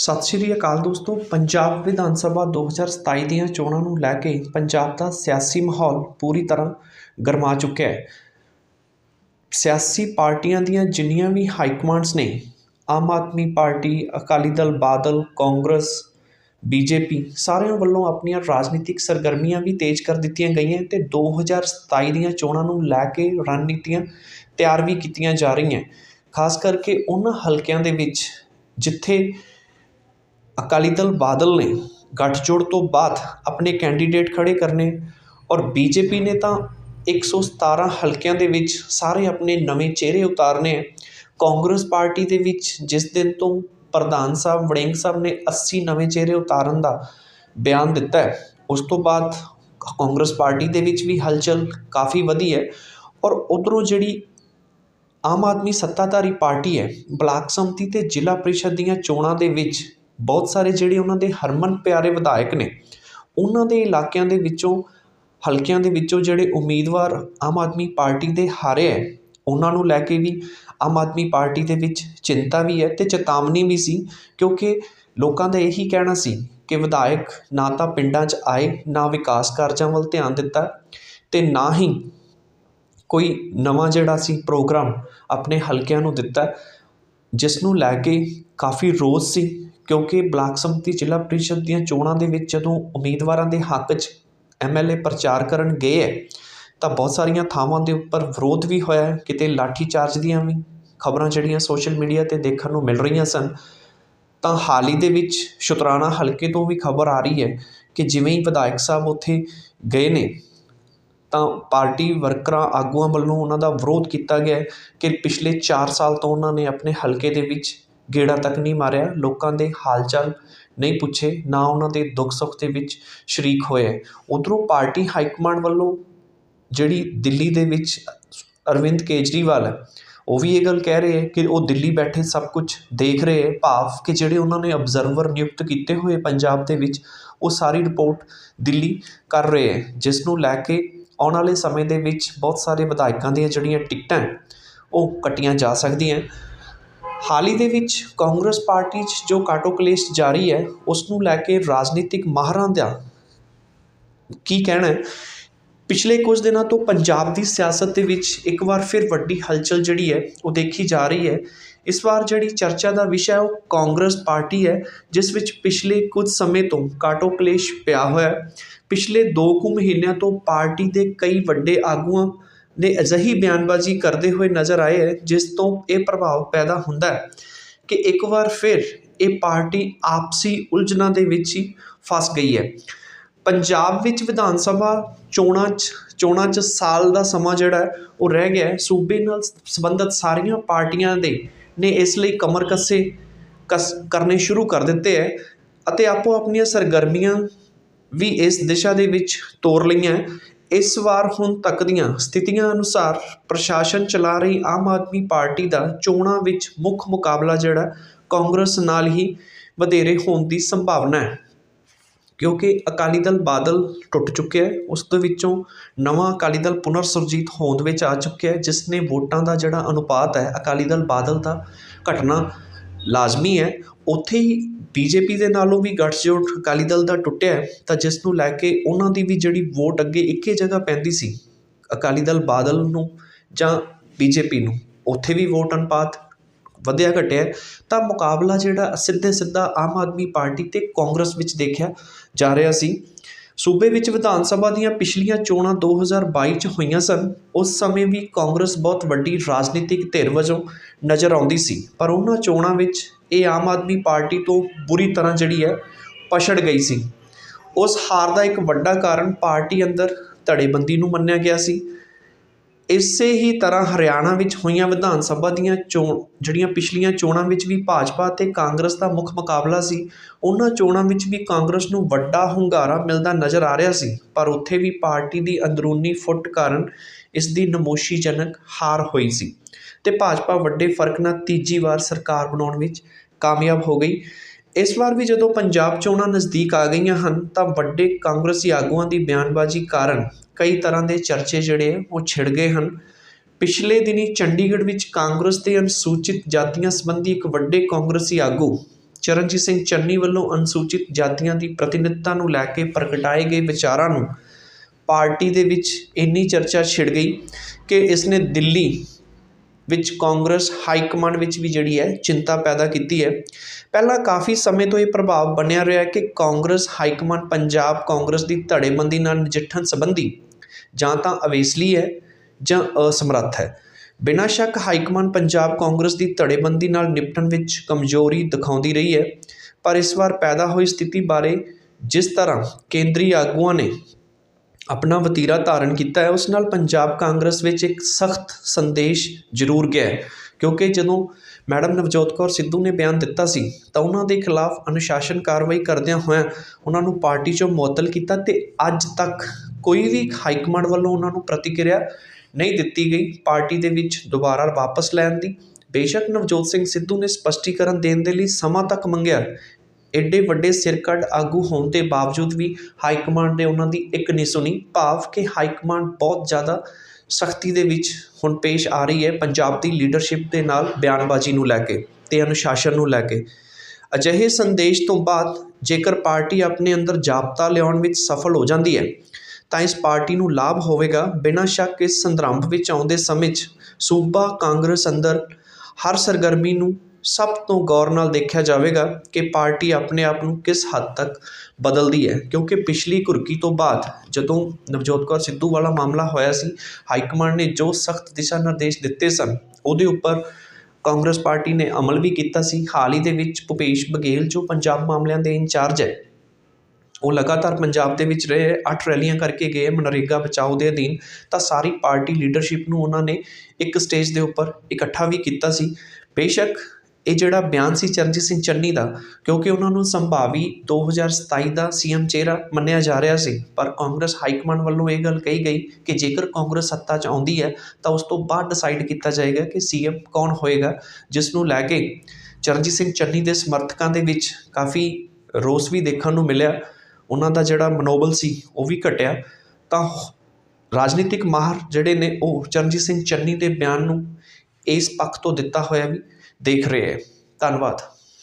ਸਤਿ ਸ਼੍ਰੀ ਅਕਾਲ ਦੋਸਤੋ, ਪੰਜਾਬ ਵਿਧਾਨ ਸਭਾ 2027 ਦੀਆਂ ਚੋਣਾਂ ਨੂੰ ਲੈ ਕੇ ਪੰਜਾਬ ਦਾ ਸਿਆਸੀ ਮਾਹੌਲ ਪੂਰੀ ਤਰ੍ਹਾਂ ਗਰਮਾ ਚੁੱਕਿਆ ਹੈ। ਸਿਆਸੀ ਪਾਰਟੀਆਂ ਦੀਆਂ ਜਿੰਨੀਆਂ ਵੀ ਹਾਈ ਕਮਾਂਡਸ ਨੇ, ਆਮ ਆਦਮੀ ਪਾਰਟੀ, ਅਕਾਲੀ ਦਲ, ਬਾਦਲ, ਕਾਂਗਰਸ, ਬੀਜੇਪੀ, ਸਾਰਿਆਂ ਵੱਲੋਂ ਆਪਣੀਆਂ ਰਾਜਨੀਤਿਕ ਸਰਗਰਮੀਆਂ ਵੀ ਤੇਜ਼ ਕਰ ਦਿੱਤੀਆਂ ਗਈਆਂ ਤੇ 2027 ਦੀਆਂ ਚੋਣਾਂ ਨੂੰ ਲੈ ਕੇ ਰਣਨੀਤੀਆਂ ਤਿਆਰ ਵੀ ਕੀਤੀਆਂ ਜਾ ਰਹੀਆਂ। ਖਾਸ ਕਰਕੇ ਉਹਨਾਂ ਹਲਕਿਆਂ ਦੇ ਵਿੱਚ, ਜਿੱਥੇ ਅਕਾਲੀ ਦਲ ਬਾਦਲ ਨੇ ਗੱਠਜੋੜ ਤੋਂ ਬਾਅਦ ਆਪਣੇ ਕੈਂਡੀਡੇਟ ਖੜ੍ਹੇ ਕਰਨੇ ਔਰ ਬੀਜੇਪੀ ਨੇ ਤਾਂ 117 ਹਲਕਿਆਂ ਦੇ ਵਿੱਚ ਸਾਰੇ ਆਪਣੇ ਨਵੇਂ ਚਿਹਰੇ ਉਤਾਰਨੇ। ਹੈ ਕਾਂਗਰਸ ਪਾਰਟੀ ਦੇ ਵਿੱਚ ਜਿਸ ਦਿਨ ਤੋਂ ਪ੍ਰਧਾਨ ਸਾਹਿਬ ਵੜਿੰਗ ਸਾਹਿਬ ਨੇ 80 ਨਵੇਂ ਚਿਹਰੇ ਉਤਾਰਨ ਦਾ ਬਿਆਨ ਦਿੱਤਾ ਹੈ, ਉਸ ਤੋਂ ਬਾਅਦ ਕਾਂਗਰਸ ਪਾਰਟੀ ਦੇ ਵਿੱਚ ਵੀ ਹਲਚਲ ਕਾਫੀ ਵਧੀ ਹੈ ਔਰ ਉਧਰੋਂ ਜਿਹੜੀ ਆਮ ਆਦਮੀ ਸੱਤਾਧਾਰੀ ਪਾਰਟੀ ਹੈ, ਬਲਾਕ ਸੰਮਤੀ ਤੇ ਜ਼ਿਲ੍ਹਾ ਪ੍ਰੀਸ਼ਦ ਦੀਆਂ ਚੋਣਾਂ ਦੇ ਵਿੱਚ ਬਹੁਤ ਸਾਰੇ ਜਿਹੜੇ ਉਹਨਾਂ ਦੇ ਹਰਮਨ ਪਿਆਰੇ ਵਿਧਾਇਕ ਨੇ, ਉਹਨਾਂ ਦੇ ਇਲਾਕਿਆਂ ਦੇ ਵਿੱਚੋਂ, ਹਲਕਿਆਂ ਦੇ ਵਿੱਚੋਂ ਜਿਹੜੇ ਉਮੀਦਵਾਰ ਆਮ ਆਦਮੀ ਪਾਰਟੀ ਦੇ ਹਾਰੇ ਹੈ, ਉਹਨਾਂ ਨੂੰ ਲੈ ਕੇ ਵੀ ਆਮ ਆਦਮੀ ਪਾਰਟੀ ਦੇ ਵਿੱਚ ਚਿੰਤਾ ਵੀ ਹੈ ਅਤੇ ਚੇਤਾਵਨੀ ਵੀ ਸੀ, ਕਿਉਂਕਿ ਲੋਕਾਂ ਦਾ ਇਹੀ ਕਹਿਣਾ ਸੀ ਕਿ ਵਿਧਾਇਕ ਨਾ ਤਾਂ ਪਿੰਡਾਂ 'ਚ ਆਏ, ਨਾ ਵਿਕਾਸ ਕਾਰਜਾਂ ਵੱਲ ਧਿਆਨ ਦਿੱਤਾ ਅਤੇ ਨਾ ਹੀ ਕੋਈ ਨਵਾਂ ਜਿਹੜਾ ਸੀ ਪ੍ਰੋਗਰਾਮ ਆਪਣੇ ਹਲਕਿਆਂ ਨੂੰ ਦਿੱਤਾ। ਜਿਸ ਨੂੰ ਲੈ ਕੇ ਕਾਫੀ ਰੋਸ ਸੀ, ਕਿਉਂਕਿ ਬਲਾਕ ਸੰਮਤੀ ਜ਼ਿਲ੍ਹਾ ਪ੍ਰੀਸ਼ਦ ਦੀਆਂ ਚੋਣਾਂ ਦੇ ਵਿੱਚ ਜਦੋਂ ਉਮੀਦਵਾਰਾਂ ਦੇ ਹੱਕ 'ਚ ਐਮਐਲਏ ਪ੍ਰਚਾਰ ਕਰਨ ਗਏ ਹੈ, ਤਾਂ ਬਹੁਤ ਸਾਰੀਆਂ ਥਾਵਾਂ ਦੇ ਉੱਪਰ ਵਿਰੋਧ ਵੀ ਹੋਇਆ ਕਿਤੇ ਲਾਠੀ ਚਾਰਜ ਦੀਆਂ ਵੀ ਖਬਰਾਂ ਜਿਹੜੀਆਂ ਸੋਸ਼ਲ ਮੀਡੀਆ ਤੇ ਦੇਖਣ ਨੂੰ ਮਿਲ ਰਹੀਆਂ ਸਨ, ਤਾਂ ਹਾਲ ਹੀ ਦੇ ਵਿੱਚ ਸ਼ੁਤਰਾਣਾ ਹਲਕੇ ਤੋਂ ਵੀ ਖਬਰ ਆ ਰਹੀ ਹੈ ਕਿ ਜਿਵੇਂ ਹੀ ਵਿਧਾਇਕ ਸਾਹਿਬ ਉੱਥੇ ਗਏ ਨੇ ਤਾਂ ਪਾਰਟੀ ਵਰਕਰਾਂ, ਆਗੂਆਂ ਵੱਲੋਂ ਉਹਨਾਂ ਦਾ ਵਿਰੋਧ ਕੀਤਾ ਗਿਆ ਕਿ ਪਿਛਲੇ ਚਾਰ ਸਾਲ ਤੋਂ ਉਹਨਾਂ ਨੇ ਆਪਣੇ ਹਲਕੇ ਦੇ ਵਿੱਚ ਗੇੜਾ ਤੱਕ ਨਹੀਂ ਮਾਰਿਆ, ਲੋਕਾਂ ਦੇ ਹਾਲ ਚਾਲ ਨਹੀਂ ਪੁੱਛੇ, ਨਾ ਉਹਨਾਂ ਦੇ ਦੁੱਖ ਸੁੱਖ ਦੇ ਵਿੱਚ ਸ਼ਰੀਕ ਹੋਏ ਉੱਧਰੋਂ ਪਾਰਟੀ ਹਾਈਕਮਾਂਡ ਵੱਲੋਂ ਜਿਹੜੀ ਦਿੱਲੀ ਦੇ ਵਿੱਚ ਅਰਵਿੰਦ ਕੇਜਰੀਵਾਲ ਹੈ, ਉਹ ਵੀ ਇਹ ਗੱਲ ਕਹਿ ਰਹੇ ਹੈ ਕਿ ਉਹ ਦਿੱਲੀ ਬੈਠੇ ਸਭ ਕੁਝ ਦੇਖ ਰਹੇ ਹੈ, ਭਾਵ ਕਿ ਜਿਹੜੇ ਉਹਨਾਂ ਨੇ ਅਬਜ਼ਰਵਰ ਨਿਯੁਕਤ ਕੀਤੇ ਹੋਏ ਪੰਜਾਬ ਦੇ ਵਿੱਚ, ਉਹ ਸਾਰੀ ਰਿਪੋਰਟ ਦਿੱਲੀ ਕਰ ਰਹੇ ਹੈ, ਜਿਸ ਨੂੰ ਲੈ ਕੇ ਆਉਣ ਵਾਲੇ ਸਮੇਂ ਦੇ ਵਿੱਚ ਬਹੁਤ ਸਾਰੇ ਵਿਧਾਇਕਾਂ ਦੀਆਂ ਜਿਹੜੀਆਂ ਟਿਕਟਾਂ ਉਹ ਕੱਟੀਆਂ ਜਾ ਸਕਦੀਆਂ ਹਾਲ ਹੀ ਦੇ ਵਿੱਚ ਕਾਂਗਰਸ ਪਾਰਟੀ 'ਚ ਜੋ ਕਾਟੋ ਕਲੇਸ਼ ਜਾਰੀ ਹੈ ਉਸ ਨੂੰ ਲੈ ਕੇ ਰਾਜਨੀਤਿਕ ਮਾਹਰਾਂ ਦਾ ਕੀ ਕਹਿਣਾ ਪਿਛਲੇ ਕੁਝ ਦਿਨਾਂ ਤੋਂ ਪੰਜਾਬ ਦੀ ਸਿਆਸਤ ਦੇ ਵਿੱਚ ਇੱਕ ਵਾਰ ਫਿਰ ਵੱਡੀ ਹਲਚਲ ਜਿਹੜੀ ਹੈ, ਉਹ ਦੇਖੀ ਜਾ ਰਹੀ ਹੈ। ਇਸ ਵਾਰ ਜਿਹੜੀ ਚਰਚਾ ਦਾ ਵਿਸ਼ਾ ਉਹ ਕਾਂਗਰਸ ਪਾਰਟੀ ਹੈ, ਜਿਸ ਵਿੱਚ ਪਿਛਲੇ ਕੁਝ ਸਮੇਂ ਤੋਂ ਕਾਟੋ ਕਲੇਸ਼ ਪਿਆ ਹੋਇਆ ਪਿਛਲੇ 2 ਕੁ ਮਹੀਨਿਆਂ ਤੋਂ ਪਾਰਟੀ ਦੇ ਕਈ ਵੱਡੇ ਆਗੂਆਂ ਨੇ ਅਜਿਹੀ ਬਿਆਨਬਾਜ਼ੀ ਕਰਦੇ ਹੋਏ ਨਜ਼ਰ ਆਏ ਹੈ, ਜਿਸ ਤੋਂ ਇਹ ਪ੍ਰਭਾਵ ਪੈਦਾ ਹੁੰਦਾ ਹੈ ਕਿ ਇੱਕ ਵਾਰ ਫਿਰ ਇਹ ਪਾਰਟੀ ਆਪਸੀ ਉਲਝਣਾਂ ਦੇ ਵਿੱਚ ਹੀ ਫਸ ਗਈ ਹੈ। ਪੰਜਾਬ ਵਿੱਚ ਵਿਧਾਨ ਸਭਾ ਚੋਣਾਂ 'ਚ ਚੋਣਾਂ 'ਚ ਸਾਲ ਦਾ ਸਮਾਂ ਜਿਹੜਾ ਉਹ ਰਹਿ ਗਿਆ ਸੂਬੇ ਨਾਲ ਸੰਬੰਧਿਤ ਸਾਰੀਆਂ ਪਾਰਟੀਆਂ ਦੇ ਨੇ ਇਸ ਲਈ ਕਮਰ ਕੱਸੇ, ਕਸ, ਕਰਨੇ ਸ਼ੁਰੂ ਕਰ ਦਿੱਤੇ ਹੈ ਅਤੇ ਆਪੋ ਆਪਣੀਆਂ ਸਰਗਰਮੀਆਂ ਵੀ ਇਸ ਦਿਸ਼ਾ ਦੇ ਵਿੱਚ ਤੋਰ ਲਈਆਂ ਇਸ ਵਾਰ ਹੁਣ ਤੱਕ ਦੀਆਂ ਸਥਿਤੀਆਂ ਅਨੁਸਾਰ ਪ੍ਰਸ਼ਾਸਨ ਚਲਾ ਰਹੀ ਆਮ ਆਦਮੀ ਪਾਰਟੀ ਦਾ ਚੋਣਾਂ ਵਿੱਚ ਮੁੱਖ ਮੁਕਾਬਲਾ ਜਿਹੜਾ ਕਾਂਗਰਸ ਨਾਲ ਹੀ ਵਧੇਰੇ ਹੋਣ ਦੀ ਸੰਭਾਵਨਾ ਹੈ। ਕਿਉਂਕਿ ਅਕਾਲੀ ਦਲ ਬਾਦਲ ਟੁੱਟ ਚੁੱਕਿਆ ਉਸ ਦੇ ਵਿੱਚੋਂ ਨਵਾਂ ਅਕਾਲੀ ਦਲ ਪੁਨਰ ਸੁਰਜੀਤ ਹੋਂਦ ਵਿੱਚ ਆ ਚੁੱਕਿਆ ਜਿਸ ਨੇ ਵੋਟਾਂ ਦਾ ਜਿਹੜਾ ਅਨੁਪਾਤ ਹੈ, ਅਕਾਲੀ ਦਲ ਬਾਦਲ ਦਾ ਘਟਨਾ ਲਾਜ਼ਮੀ ਹੈ। ਉੱਥੇ ਹੀ ਬੀਜੇਪੀ ਦੇ ਨਾਲੋਂ ਵੀ ਗੱਠਜੋੜ ਅਕਾਲੀ ਦਲ ਦਾ ਟੁੱਟਿਆ ਤਾਂ ਜਿਸ ਨੂੰ ਲੈ ਕੇ ਉਹਨਾਂ ਦੀ ਵੀ ਜਿਹੜੀ ਵੋਟ ਅੱਗੇ ਇੱਕੇ ਜਗ੍ਹਾ ਪੈਂਦੀ ਸੀ, ਅਕਾਲੀ ਦਲ ਬਾਦਲ ਨੂੰ ਜਾਂ ਬੀਜੇਪੀ ਨੂੰ, ਉੱਥੇ ਵੀ ਵੋਟ ਅਨੁਪਾਤ ਵਧਿਆ ਘਟਿਆ ਤਾਂ ਮੁਕਾਬਲਾ ਜਿਹੜਾ ਸਿੱਧੇ ਸਿੱਧਾ ਆਮ ਆਦਮੀ ਪਾਰਟੀ ਅਤੇ ਕਾਂਗਰਸ ਵਿੱਚ ਦੇਖਿਆ ਜਾ ਰਿਹਾ ਸੀ। ਸੂਬੇ ਵਿੱਚ ਵਿਧਾਨ ਸਭਾ ਦੀਆਂ ਪਿਛਲੀਆਂ ਚੋਣਾਂ 2022 ਚ ਹੋਈਆਂ ਸਨ। ਉਸ ਸਮੇਂ ਵੀ ਕਾਂਗਰਸ ਬਹੁਤ ਵੱਡੀ ਰਾਜਨੀਤਿਕ ਧਿਰ ਵਜੋਂ ਨਜ਼ਰ ਆਉਂਦੀ ਸੀ, ਪਰ ਉਹਨਾਂ ਚੋਣਾਂ ਵਿੱਚ ਇਹ ਆਮ ਆਦਮੀ ਪਾਰਟੀ ਤੋਂ ਬੁਰੀ ਤਰ੍ਹਾਂ ਜਿਹੜੀ ਹੈ, ਪਛੜ ਗਈ ਸੀ। ਉਸ ਹਾਰ ਦਾ ਇੱਕ ਵੱਡਾ ਕਾਰਨ ਪਾਰਟੀ ਅੰਦਰ ਧੜੇਬੰਦੀ ਨੂੰ ਮੰਨਿਆ ਗਿਆ ਸੀ। ਇਸੇ ਹੀ ਤਰ੍ਹਾਂ ਹਰਿਆਣਾ ਵਿੱਚ ਹੋਈਆਂ ਵਿਧਾਨ ਸਭਾ ਦੀਆਂ ਚੋਣ, ਜਿਹੜੀਆਂ ਪਿਛਲੀਆਂ ਚੋਣਾਂ ਵਿੱਚ ਵੀ ਭਾਜਪਾ ਅਤੇ ਕਾਂਗਰਸ ਦਾ ਮੁੱਖ ਮੁਕਾਬਲਾ ਸੀ, ਉਹਨਾਂ ਚੋਣਾਂ ਵਿੱਚ ਵੀ ਕਾਂਗਰਸ ਨੂੰ ਵੱਡਾ ਹੁੰਗਾਰਾ ਮਿਲਦਾ ਨਜ਼ਰ ਆ ਰਿਹਾ ਸੀ, ਪਰ ਉੱਥੇ ਵੀ ਪਾਰਟੀ ਦੀ ਅੰਦਰੂਨੀ ਫੁੱਟ ਕਾਰਨ ਇਸ ਦੀ ਨਮੋਸ਼ੀਜਨਕ ਹਾਰ ਹੋਈ ਸੀ। ਤੇ ਭਾਜਪਾ ਵੱਡੇ ਫ਼ਰਕ ਨਾਲ ਤੀਜੀ ਵਾਰ ਸਰਕਾਰ ਬਣਾਉਣ ਵਿੱਚ ਕਾਮਯਾਬ ਹੋ ਗਈ। ਇਸ ਵਾਰ ਵੀ ਜਦੋਂ ਪੰਜਾਬ ਚੋਣਾਂ ਨਜ਼ਦੀਕ ਆ ਗਈਆਂ ਹਨ, ਤਾਂ ਵੱਡੇ ਕਾਂਗਰਸੀ ਆਗੂਆਂ ਦੀ ਬਿਆਨਬਾਜ਼ੀ ਕਾਰਨ ਕਈ ਤਰ੍ਹਾਂ ਦੇ ਚਰਚੇ ਜਿਹੜੇ ਉਹ ਛਿੜ ਗਏ ਹਨ। ਪਿਛਲੇ ਦਿਨੀਂ ਚੰਡੀਗੜ੍ਹ ਵਿੱਚ ਕਾਂਗਰਸ ਦੇ ਅਨੁਸੂਚਿਤ ਜਾਤੀਆਂ ਸੰਬੰਧੀ ਇੱਕ ਵੱਡੇ ਕਾਂਗਰਸੀ ਆਗੂ ਚਰਨਜੀਤ ਸਿੰਘ ਚੰਨੀ ਵੱਲੋਂ ਅਨੁਸੂਚਿਤ ਜਾਤੀਆਂ ਦੀ ਪ੍ਰਤੀਨਿਧਤਾ ਨੂੰ ਲੈ ਕੇ ਪ੍ਰਗਟਾਏ ਗਏ ਵਿਚਾਰਾਂ ਨੂੰ ਪਾਰਟੀ ਦੇ ਵਿੱਚ ਇੰਨੀ ਚਰਚਾ ਛਿੜ ਗਈ ਕਿ ਇਸ ਨੇ ਦਿੱਲੀ ਵਿੱਚ ਕਾਂਗਰਸ ਹਾਈ ਕਮਾਂਡ ਵਿੱਚ ਵੀ ਜਿਹੜੀ ਹੈ ਚਿੰਤਾ ਪੈਦਾ ਕੀਤੀ ਹੈ। ਪਹਿਲਾਂ ਕਾਫੀ ਸਮੇਂ ਤੋਂ ਇਹ ਪ੍ਰਭਾਵ ਬਣਿਆ ਰਿਹਾ ਕਿ ਕਾਂਗਰਸ ਹਾਈ ਕਮਾਂਡ ਪੰਜਾਬ ਕਾਂਗਰਸ ਦੀ ਧੜੇਬੰਦੀ ਨਾਲ ਨਜਿੱਠਣ ਸੰਬੰਧੀ ਜਾਂ ਤਾਂ ਅਵੇਸਲੀ ਹੈ ਜਾਂ ਅਸਮਰੱਥ ਹੈ। ਬਿਨਾਂ ਸ਼ੱਕ ਹਾਈ ਕਮਾਂਡ ਪੰਜਾਬ ਕਾਂਗਰਸ ਦੀ ਧੜੇਬੰਦੀ ਨਾਲ ਨਿਪਟਣ ਵਿੱਚ ਕਮਜ਼ੋਰੀ ਦਿਖਾਉਂਦੀ ਰਹੀ ਹੈ। ਪਰ ਇਸ ਵਾਰ ਪੈਦਾ ਹੋਈ ਸਥਿਤੀ ਬਾਰੇ ਜਿਸ ਤਰ੍ਹਾਂ ਕੇਂਦਰੀ ਆਗੂਆਂ ਨੇ ਆਪਣਾ ਵਤੀਰਾ ਧਾਰਨ ਕੀਤਾ ਹੈ, ਉਸ ਨਾਲ ਪੰਜਾਬ ਕਾਂਗਰਸ ਵਿੱਚ ਇੱਕ ਸਖਤ ਸੰਦੇਸ਼ ਜ਼ਰੂਰ ਗਿਆ ਕਿਉਂਕਿ ਜਦੋਂ ਮੈਡਮ ਨਵਜੋਤ ਕੌਰ ਸਿੱਧੂ ਨੇ ਬਿਆਨ ਦਿੱਤਾ ਸੀ, ਤਾਂ ਉਹਨਾਂ ਦੇ ਖਿਲਾਫ ਅਨੁਸ਼ਾਸਨ ਕਾਰਵਾਈ ਕਰਦਿਆਂ ਹੋਇਆਂ ਉਹਨਾਂ ਨੂੰ ਪਾਰਟੀ ਚੋਂ ਮੁਅੱਤਲ ਕੀਤਾ ਤੇ ਅੱਜ ਤੱਕ ਕੋਈ ਵੀ ਹਾਈ ਕਮਾਂਡ ਵੱਲੋਂ ਉਹਨਾਂ ਨੂੰ ਪ੍ਰਤੀਕਿਰਿਆ ਨਹੀਂ ਦਿੱਤੀ ਗਈ। ਪਾਰਟੀ ਦੇ ਵਿੱਚ ਦੁਬਾਰਾ ਵਾਪਸ ਲੈਣ ਦੀ ਬੇਸ਼ੱਕ ਨਵਜੋਤ ਸਿੰਘ ਸਿੱਧੂ ਨੇ ਸਪਸ਼ਟੀਕਰਨ ਦੇਣ ਦੇ ਲਈ ਸਮਾਂ ਤੱਕ ਮੰਗਿਆ। ਐਡੇ ਵੱਡੇ ਸਿਰਕੱਢ ਆਗੂ ਹੋਣ ਦੇ ਬਾਵਜੂਦ ਵੀ ਹਾਈ ਕਮਾਂਡ ਨੇ ਉਹਨਾਂ ਦੀ ਇੱਕ ਨਹੀਂ ਸੁਣੀ। ਭਾਵ ਕਿ ਹਾਈ ਕਮਾਂਡ ਬਹੁਤ ਜ਼ਿਆਦਾ ਸਖਤੀ ਦੇ ਵਿੱਚ ਹੁਣ ਪੇਸ਼ ਆ ਰਹੀ ਹੈ ਪੰਜਾਬ ਦੀ ਲੀਡਰਸ਼ਿਪ ਦੇ ਨਾਲ ਬਿਆਨਬਾਜ਼ੀ ਨੂੰ ਲੈ ਕੇ ਅਤੇ ਅਨੁਸ਼ਾਸਨ ਨੂੰ ਲੈ ਕੇ। ਅਜਿਹੇ ਸੰਦੇਸ਼ ਤੋਂ ਬਾਅਦ ਜੇਕਰ ਪਾਰਟੀ ਆਪਣੇ ਅੰਦਰ ਜਾਬਤਾ ਲਿਆਉਣ ਵਿੱਚ ਸਫਲ ਹੋ ਜਾਂਦੀ ਹੈ, ਤਾਂ ਇਸ ਪਾਰਟੀ ਨੂੰ ਲਾਭ ਹੋਵੇਗਾ। ਬਿਨਾਂ ਸ਼ੱਕ ਇਸ ਸੰਦਰਭ ਵਿੱਚ ਆਉਂਦੇ ਸਮੇਂ 'ਚ ਸੂਬਾ ਕਾਂਗਰਸ ਅੰਦਰ ਹਰ ਸਰਗਰਮੀ ਨੂੰ ਸਭ ਤੋਂ ਗੌਰ ਨਾਲ ਦੇਖਿਆ ਜਾਵੇਗਾ ਕਿ ਪਾਰਟੀ ਆਪਣੇ ਆਪ ਨੂੰ ਕਿਸ ਹੱਦ ਤੱਕ ਬਦਲਦੀ ਹੈ, ਕਿਉਂਕਿ ਪਿਛਲੀ ਘੁਰਕੀ ਤੋਂ ਬਾਅਦ ਜਦੋਂ ਨਵਜੋਤ ਕੌਰ ਸਿੱਧੂ ਵਾਲਾ ਮਾਮਲਾ ਹੋਇਆ ਸੀ, ਹਾਈ ਕਮਾਂਡ ਨੇ ਜੋ ਸਖਤ ਦਿਸ਼ਾ ਨਿਰਦੇਸ਼ ਦਿੱਤੇ ਸਨ, ਉਹਦੇ ਉੱਪਰ ਕਾਂਗਰਸ ਪਾਰਟੀ ਨੇ ਅਮਲ ਵੀ ਕੀਤਾ ਸੀ। ਹਾਲ ਹੀ ਦੇ ਵਿੱਚ ਭੁਪੇਸ਼ ਬਘੇਲ, ਜੋ ਪੰਜਾਬ ਮਾਮਲਿਆਂ ਦੇ ਇੰਚਾਰਜ ਹੈ, ਉਹ ਲਗਾਤਾਰ ਪੰਜਾਬ ਦੇ ਵਿੱਚ ਰਹੇ, ਅੱਠ ਰੈਲੀਆਂ ਕਰਕੇ ਗਏ, ਮਨਰੇਗਾ ਬਚਾਓ ਦੇ ਅਧੀਨ, ਤਾਂ ਸਾਰੀ ਪਾਰਟੀ ਲੀਡਰਸ਼ਿਪ ਨੂੰ ਉਹਨਾਂ ਨੇ ਇੱਕ ਸਟੇਜ ਦੇ ਉੱਪਰ ਇਕੱਠਾ ਵੀ ਕੀਤਾ ਸੀ। ਬੇਸ਼ੱਕ ਇਹ ਜਿਹੜਾ ਬਿਆਨ ਸੀ ਚਰਨਜੀਤ ਸਿੰਘ ਚੰਨੀ ਦਾ, ਕਿਉਂਕਿ ਉਹਨਾਂ ਨੂੰ ਸੰਭਾਵੀ 2027 ਦਾ ਸੀ ਸੀਐਮ ਚਿਹਰਾ ਮੰਨਿਆ ਜਾ ਰਿਹਾ ਸੀ, ਪਰ ਕਾਂਗਰਸ ਹਾਈ ਵੱਲੋਂ ਇਹ ਗੱਲ ਕਹੀ ਗਈ ਕਿ ਜੇਕਰ ਕਾਂਗਰਸ ਸੱਤਾ 'ਚ ਆਉਂਦੀ ਹੈ, ਤਾਂ ਉਸ ਤੋਂ ਬਾਅਦ ਡਿਸਾਈਡ ਕੀਤਾ ਜਾਏਗਾ ਕਿ ਸੀ ਸੀਐਮ ਕੌਣ ਹੋਏਗਾ, ਜਿਸ ਨੂੰ ਲੈ ਕੇ ਚਰਨਜੀਤ ਸਿੰਘ ਚੰਨੀ ਦੇ ਸਮਰਥਕਾਂ ਦੇ ਵਿੱਚ ਕਾਫੀ ਰੋਸ ਵੀ ਦੇਖਣ ਨੂੰ ਮਿਲਿਆ। ਉਹਨਾਂ ਦਾ ਜਿਹੜਾ ਮਨੋਬਲ ਸੀ, ਉਹ ਵੀ ਘਟਿਆ। ਤਾਂ ਰਾਜਨੀਤਿਕ ਮਾਹਰ ਜਿਹੜੇ ਨੇ, ਉਹ ਚਰਨਜੀਤ ਸਿੰਘ ਚੰਨੀ ਦੇ ਬਿਆਨ ਨੂੰ ਇਸ ਪੱਖ ਤੋਂ ਦਿੱਤਾ ਹੋਇਆ ਵੀ ਦੇਖ ਰਹੇ ਹੈ। ਧੰਨਵਾਦ।